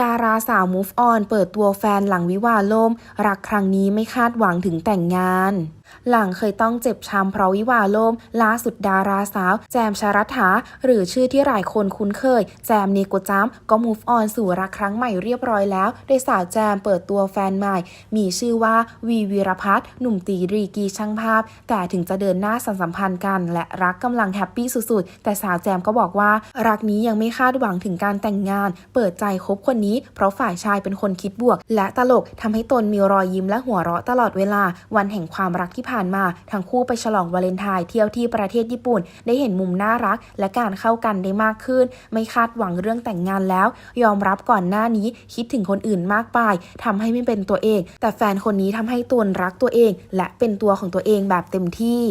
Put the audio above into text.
ดาราสาว Move On เปิดตัวแฟนหลังวิวาล่ม รักครั้งนี้ไม่คาดหวังถึงแต่งงาน หลังเคยต้องเจ็บช้ำเพราะวิวาล่ม ล่าสุดดาราสาว แจมชารัฐา หรือชื่อที่หลายคนคุ้นเคย แจมเนโกจัมก็ move on สู่รักครั้งใหม่เรียบร้อยแล้ว โดยสาวแจมเปิดตัวแฟนใหม่ มีชื่อว่าวีวีรพัฒน์หนุ่มตีรีกีช่างภาพ แต่ถึงจะเดินหน้าสานสัมพันธ์กัน และรักกำลังแฮปปี้สุดๆแต่สาวแจมก็บอกว่า รักนี้ยังไม่คาดหวังถึงการแต่งงาน เปิดใจคบคนนี้ เพราะฝ่ายชายเป็นคนคิดบวก และตลกทำให้ตนมีรอยยิ้มและหัวเราะตลอดเวลา วันแห่งความรักที่ผ่านมา ทั้งคู่ไปฉลองวาเลนไทน์เที่ยวที่ประเทศญี่ปุ่น ได้เห็นมุมน่ารัก และการเข้ากันได้มากขึ้น ไม่คาดหวังเรื่องแต่งงานแล้ว ยอมรับก่อนหน้านี้คิดถึงคนอื่นมากไปทำให้ไม่เป็นตัวเอง แต่แฟนคนนี้ทำให้ตนรักตัวเอง และเป็นตัวของตัวเองแบบเต็มที่